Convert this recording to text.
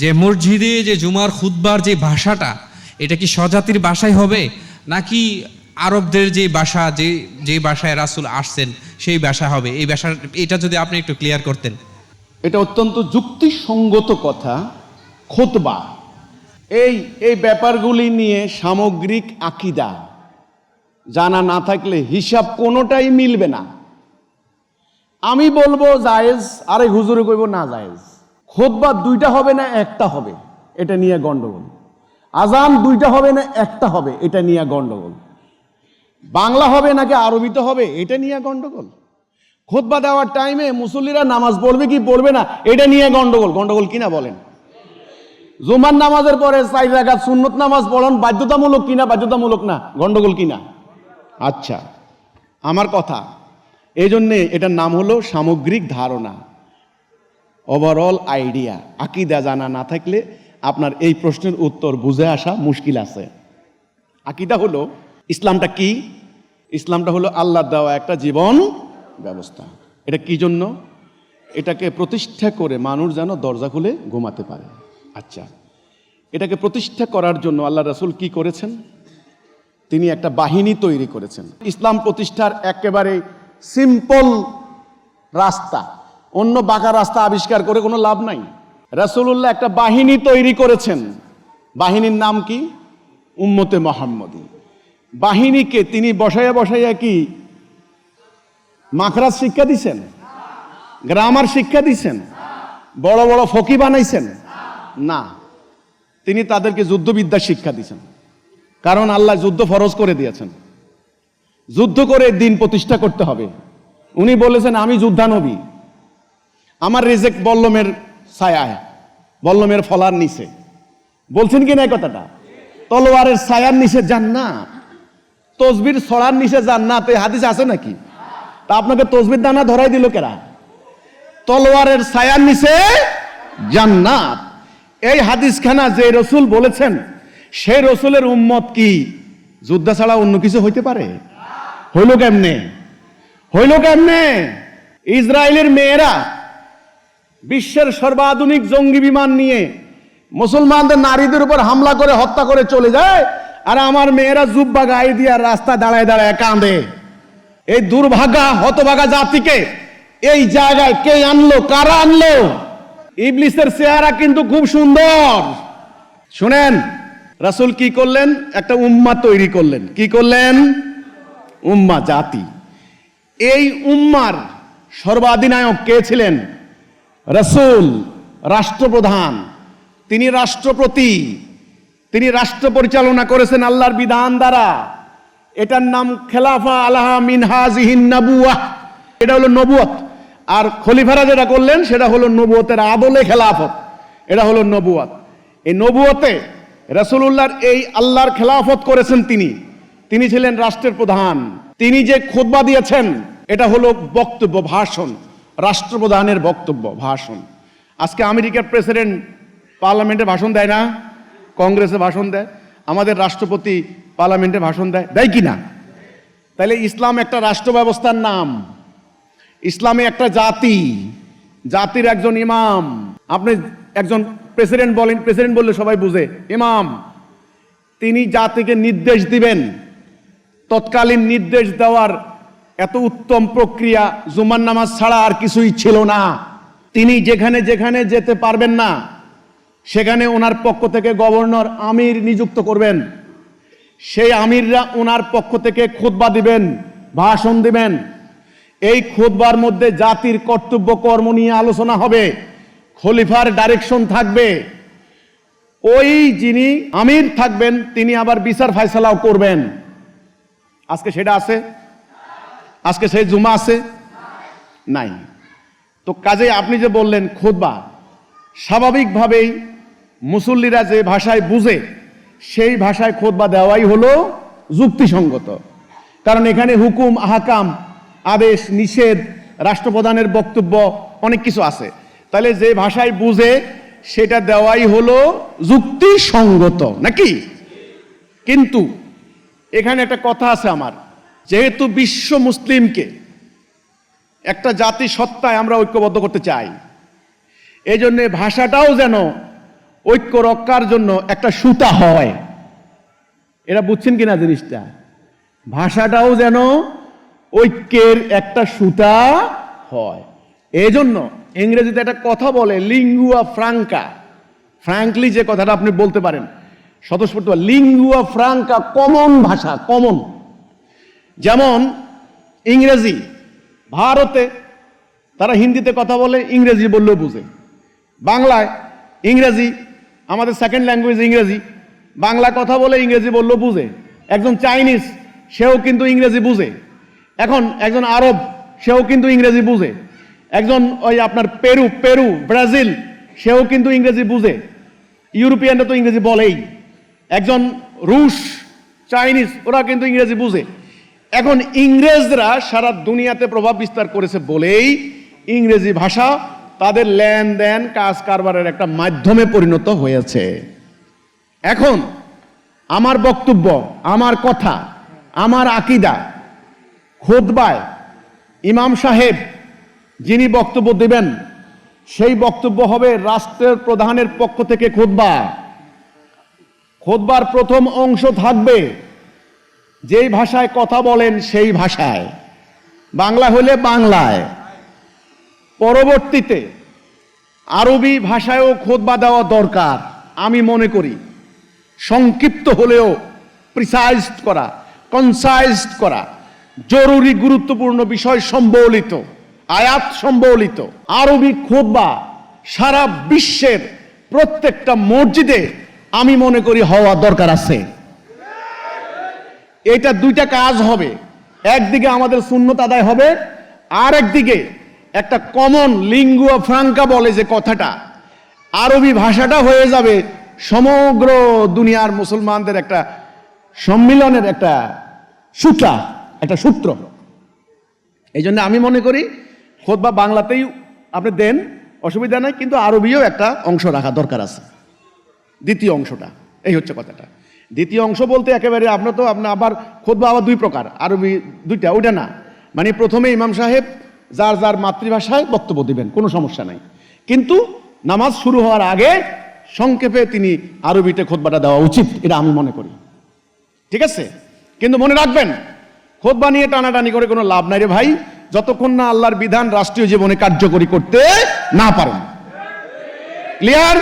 যে মসজিদে, যে জুমার খুতবার যে ভাষাটা, এটা কি স্বজাতির ভাষায় হবে? নাকি আরবদের যে ভাষা যে যে ভাষায় রাসুল আসছেন, সেই ভাষা হবে? এই ভাষা এটা যদি আপনি একটু ক্লিয়ার করতেন। এটা অত্যন্ত যুক্তিসঙ্গত কথা, খোতবা। এই এই ব্যাপারগুলি নিয়ে সামগ্রিক আকিদা। জানা না থাকলে হিসাব কোনোটাই মিলবে না। আমি বলব জায়েজ আরে হুজুরে কইব না জায়েজ। খোদবা দুইটা হবে না একটা হবে? এটা নিয়ে গন্ডগোল। আজান দুইটা হবে না একটা হবে? এটা নিয়ে গন্ডগোল। বাংলা হবে নাকি আরবিতে হবে? এটা নিয়ে গন্ডগোল। খোদবা দেওয়ার টাইমে মুসল্লিরা নামাজ পড়বে কি পড়বে না, এটা নিয়ে গন্ডগোল। গন্ডগোল কিনা বলেন? জুমার নামাজের পরে রাখাত সুন্নত নামাজ পড়ন, বাধ্যতামূলক কিনা, বাধ্যতামূলক না? গন্ডগোল কিনা? আচ্ছা আমার কথা। এই জন্যে এটার নাম হলো সামগ্রিক ধারণা। ওভারঅল আইডিয়া আকিদা জানা না থাকলে আপনার এই প্রশ্নের উত্তর বুঝে আসা মুশকিল আছে। আকিদা হলো, ইসলামটা কি? ইসলামটা হলো আল্লাহ দেওয়া একটা জীবন ব্যবস্থা। এটা কি জন্য? এটাকে প্রতিষ্ঠা করে মানুষ যেন দরজা খুলে ঘুমাতে পারে। আচ্ছা এটাকে প্রতিষ্ঠা করার জন্য আল্লাহ রাসূল কি করেছেন? তিনি একটা বাহিনী তৈরি করেছেন। ইসলাম প্রতিষ্ঠার একেবারে সিম্পল রাস্তা। অন্য বাঁকা রাস্তা আবিষ্কার করে কোনো লাভ নাই। রাসূলুল্লাহ একটা বাহিনী তৈরি করেছেন। বাহিনীর নাম কি? উম্মতে মোহাম্মদী। বাহিনীকে তিনি বসাইয়া বসাইয়া কি? মাখরাজ শিক্ষা দিছেন? গ্রামার শিক্ষা দিছেন? বড় বড় ফকি বানাইছেন? না। তিনি তাদেরকে যুদ্ধবিদ্যা শিক্ষা দিছেন। কারণ আল্লাহ যুদ্ধ ফরজ করে দিয়েছেন। যুদ্ধ করে দিন প্রতিষ্ঠা করতে হবে। উনি বলেছেন, আমি যুদ্ধানবী। আমার রিজেক্ট বল্লমের ছায়ায় বল্লমের ফলার নিচে। বলছেন কি না কথাটা? তলোয়ারের ছায়ার নিচে যান না তসবির ছড়ার নিচে যান না তো হাদিস আছে নাকি? তা আপনাকে তসবির দানা ধরাই দিল কেরা? তলোয়ারের ছায়ার নিচে যান জান্নাত। এই হাদিসখানা যে রসুল বলেছেন সেই রসুলের উম্মত কি? যুদ্ধ ছাড়া অন্য কিছু হইতে পারে? হইল কেমনে? হইল কেমনে? ইসরায়েলের মেয়েরা বিশ্বের সর্বাধুনিক জঙ্গি বিমান নিয়ে মুসলমানদের নারীদের উপর হামলা করে, হত্যা করে চলে যায় আর আমার মেয়েরা জুব্বা গায়ে দিয়ে রাস্তা দাঁড়ায় দাঁড়ায় কাঁদে। এই দুর্ভাগা, হতভাগা জাতিকে এই জায়গায় কে আনলো, কারা আনলো? ইবলিসের চেহারা কিন্তু খুব সুন্দর। শুনেন, রাসূল কি করলেন? একটা উম্মা তৈরি করলেন। কি করলেন? উম্মা জাতি। এই উম্মার সর্বাধিনায়ক কে ছিলেন? রসুল, রাষ্ট্রপ্রধান, তিনি রাষ্ট্রপতি, তিনি রাষ্ট্র পরিচালনা করেছেন আল্লাহর বিধান দ্বারা। এটার নাম খেলাফা আলাহা মিনহাজিহিন নাবুয়াহ এটা হলো নবুয়ত আর খলিফারা যেটা করলেন, সেটা হলো নবুয়তের আদলে খেলাফত। এটা হলো নবুয়ত এই নবুয়তে রসুল্লাহর এই আল্লাহর খেলাফত করেছেন তিনি। তিনি ছিলেন রাষ্ট্রের প্রধান। তিনি যে খোদবা দিয়েছেন, এটা হলো বক্তব্য, ভাষণ। রাষ্ট্রপ্রধানের বক্তব্য, ভাষণ। আজকে আমেরিকার প্রেসিডেন্ট পার্লামেন্টে ভাষণ দেয় না, কংগ্রেসে ভাষণ দেয়, আমাদের রাষ্ট্রপতি পার্লামেন্টে ভাষণ দেয় দেয় কি না? তাহলে ইসলাম একটা রাষ্ট্র ব্যবস্থার নাম। ইসলামে একটা জাতি, জাতির একজন ইমাম। আপনি একজন প্রেসিডেন্ট বলেন, প্রেসিডেন্ট বললে সবাই বুঝে, ইমাম। তিনি জাতিকে নির্দেশ দিবেন, তৎকালীন নির্দেশ দেওয়ার এত উত্তম প্রক্রিয়া জুমার নামাজ ছাড়া আর কিছুই ছিল না। তিনি যেখানে যেখানে যেতে পারবেন না, সেখানে ওনার পক্ষ থেকে গভর্নর আমির নিযুক্ত করবেন। সেই আমিররা ওনার পক্ষ থেকে খুতবা দিবেন, ভাষণ দিবেন। এই খুতবার মধ্যে জাতির কর্তব্য কর্ম নিয়ে আলোচনা হবে, খলিফার ডাইরেকশন থাকবে। ওই যিনি আমির থাকবেন, তিনি আবার বিচার ফায়সালাও করবেন। আজকে সেটা আছে? আজকে সেই জুমা আছে? নাই। তো কাজে আপনি যে বললেন খুতবা স্বাভাবিকভাবেই মুসল্লিরা যে ভাষায় বুঝে, সেই ভাষায় খোদবা দেওয়াই হলো যুক্তিসঙ্গত। কারণ এখানে হুকুম, আহাকাম, আদেশ, নিষেধ, রাষ্ট্রপ্রধানের বক্তব্য, অনেক কিছু আছে। তাহলে যে ভাষায় বুঝে, সেটা দেওয়াই হলো যুক্তিসঙ্গত, নাকি? কিন্তু এখানে একটা কথা আছে আমার। যেহেতু বিশ্ব মুসলিমকে একটা জাতি সত্তায় আমরা ঐক্যবদ্ধ করতে চাই এই জন্যে ভাষাটাও যেন ঐক্য রক্ষার জন্য একটা সুতা হয়। এরা বুঝছেন কিনা জিনিসটা? ভাষাটাও যেন ঐক্যের একটা সুতা হয়। এই জন্য ইংরেজিতে একটা কথা বলে, লিঙ্গুয়া ফ্রাঙ্কা। ফ্র্যাঙ্কলি যে কথাটা আপনি বলতে পারেন, স্বতঃস্ফূর্ত লিঙ্গুয়া ফ্রাঙ্কা, কমন ভাষা, কমন। যেমন ইংরেজি, ভারতে তারা হিন্দিতে কথা বলে, ইংরেজি বললেও বুঝে। বাংলায় ইংরেজি, আমাদের সেকেন্ড ল্যাঙ্গুয়েজ ইংরেজি। বাংলা কথা বলে, ইংরেজি বললেও বুঝে। একজন চাইনিজ, সেও কিন্তু ইংরেজি বুঝে। এখন একজন আরব, সেও কিন্তু ইংরেজি বুঝে। একজন ওই আপনার পেরু পেরু, ব্রাজিল, সেও কিন্তু ইংরেজি বুঝে। ইউরোপিয়ানরা তো ইংরেজি বলেই। একজন রুশ, চাইনিজ, ওরা কিন্তু ইংরেজি বুঝে। এখন ইংরেজরা সারা দুনিয়াতে প্রভাব বিস্তার করেছে বলেই ইংরেজি ভাষা তাদের লেনদেন কাজ কারবারের একটা মাধ্যমে পরিণত হয়েছে। এখন আমার বক্তব্য, আমার কথা, আমার আকিদা খোদবায় ইমাম সাহেব যিনি বক্তব্য দেবেন, সেই বক্তব্য হবে রাষ্ট্রের প্রধানের পক্ষ থেকে খোদবা খোদবার প্রথম অংশ থাকবে যেই ভাষায় কথা বলেন সেই ভাষায়। বাংলা হলে বাংলায়। পরবর্তীতে আরবি ভাষায়ও খোদবা দেওয়া দরকার, আমি মনে করি। সংক্ষিপ্ত হলেও প্রিসাইজড করা কনসাইজড করা। জরুরি গুরুত্বপূর্ণ বিষয় সম্বলিত, আয়াত সম্বলিত। আরবি খোদবা সারা বিশ্বের প্রত্যেকটা মসজিদে আমি মনে করি হওয়া দরকার আছে। এটা দুইটা কাজ হবে। একদিকে আমাদের শূন্যত আদায় হবে আর একদিকে একটা কমন লিঙ্গুয়া ফ্রাঙ্কা বলে যে কথাটা, আরবি ভাষাটা হয়ে যাবে সমগ্র দুনিয়ার মুসলমানদের একটা সম্মিলনের একটা সূত্রা, একটা সূত্র। এই জন্য আমি মনে করি খোদ বা বাংলাতেই আপনি দেন, অসুবিধা নাই, কিন্তু আরবিও একটা অংশ রাখা দরকার আছে। দ্বিতীয় অংশটা, এই হচ্ছে কথাটা। দ্বিতীয় অংশ বলতে একেবারে আপনার তো আপনার আবার খোদবা আবার দুই প্রকার, আরবি দুইটা, ওইটা না। মানে প্রথমে ইমাম সাহেব যার যার মাতৃভাষায় বক্তব্য দিবেন, কোনো সমস্যা নাই। কিন্তু নামাজ শুরু হওয়ার আগে সংক্ষেপে তিনি আরবিতে খোদবাটা দেওয়া উচিত, এটা আমি মনে করি। ঠিক আছে? কিন্তু মনে রাখবেন, খোদবা নিয়ে টানাটানি করে কোনো লাভ নাই রে ভাই, যতক্ষণ না আল্লাহর বিধান রাষ্ট্রীয় জীবনে কার্যকরী করতে না পারেন। ক্লিয়ার